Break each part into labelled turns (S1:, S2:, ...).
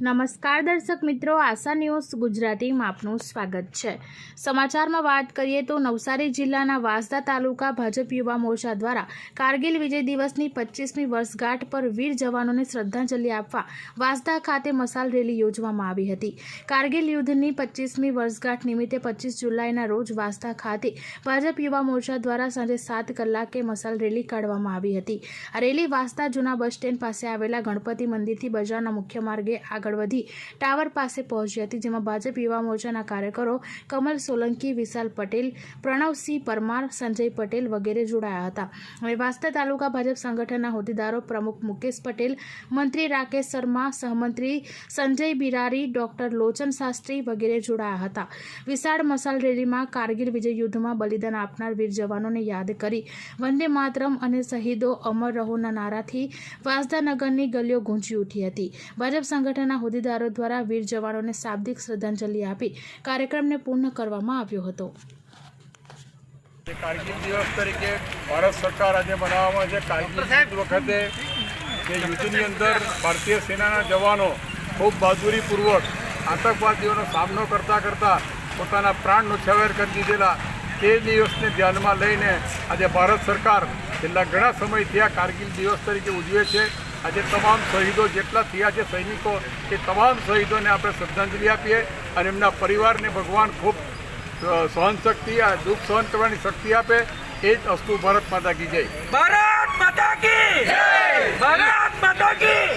S1: નમસ્કાર દર્શક મિત્રો, આશા ન્યૂઝ ગુજરાતીમાં આપનું સ્વાગત છે. સમાચારમાં વાત કરીએ તો નવસારી જિલ્લાના વાંસદા તાલુકા ભાજપ યુવા મોરચા દ્વારા કારગિલ વિજય દિવસની પચીસમી વર્ષગાંઠ પર વીર જવાનોને શ્રદ્ધાંજલિ આપવા વાંસદા ખાતે મસાલ રેલી યોજવામાં આવી હતી. કારગિલ યુદ્ધની પચીસમી વર્ષગાંઠ નિમિત્તે પચીસ જુલાઈના રોજ વાંસદા ખાતે ભાજપ યુવા મોરચા દ્વારા સાંજે સાત કલાકે મસાલ રેલી કાઢવામાં આવી હતી. આ રેલી વાંસદા જૂના બસ સ્ટેન્ડ પાસે આવેલા ગણપતિ મંદિરથી બજારના મુખ્ય માર્ગે આગળ વધી ટાવર પાસે પહોંચી હતી, જેમાં ભાજપ યુવા મોરચાના કાર્યકરો કમલ સોલંકી, વિશાલ પટેલ, પ્રણવસિંહ પરમાર, સંજય પટેલ વગેરે જોડાયા હતા. હવે વાસ્તા તાલુકા ભાજપ સંગઠનના હોદ્દેદારો પ્રમુખ મુકેશ પટેલ, મંત્રી રાકેશ શર્મા, સહમંત્રી સંજય બિરારી, ડોક્ટર લોચન શાસ્ત્રી વગેરે જોડાયા હતા. વિશાળ મસાલ રેલીમાં કારગિલ વિજય યુદ્ધમાં બલિદાન આપનાર વીર જવાનોને યાદ કરી વંદે માતરમ અને શહીદો અમર રહોના નારાથી વાસદાનગરની ગલીઓ ગુંજી ઉઠી હતી. ભાજપ સંગઠનના હોદ્દેદારો દ્વારા વીર જવાનોને શાબ્દિક શ્રદ્ધાંજલિ આપી કાર્યક્રમને પૂર્ણ કરવામાં આવ્યો હતો.
S2: કારગિલ દિવસ તરીકે ભારત સરકાર આજે મનાવવામાં છે. કારગિલ વખતે જે યુદ્ધની અંદર ભારતીય સેનાના જવાનો ખૂબ બહાદુરીપૂર્વક આતંકવાદીઓનો સામનો કરતાં કરતાં પોતાના પ્રાણ નુછાવર કરી દીધેલા તે દિવસને ધ્યાનમાં લઈને આજે ભારત સરકાર છેલ્લા ઘણા સમયથી આ કારગિલ દિવસ તરીકે ઉજવે છે. આજે તમામ શહીદો જેટલા થયા છે સૈનિકો એ તમામ શહીદોને આપણે શ્રદ્ધાંજલિ આપીએ અને એમના પરિવારને ભગવાન ખૂબ સહન શક્તિ આ દુઃખ સહન કરવાની શક્તિ આપે. એ જ અસ્તુ ભારત માતા કી જય.
S3: ભારત માતા કી ભારત માતા કી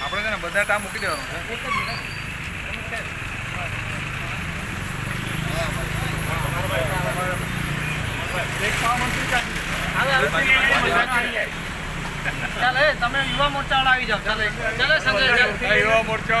S2: આપણે છે ને બધા ટાઈમ મૂકી દેવાનું છે
S3: ચાલે તમે યુવા મોરચા વાળા આવી જાઓ. ચાલે ચાલે સંજય
S2: યુવા મોરચા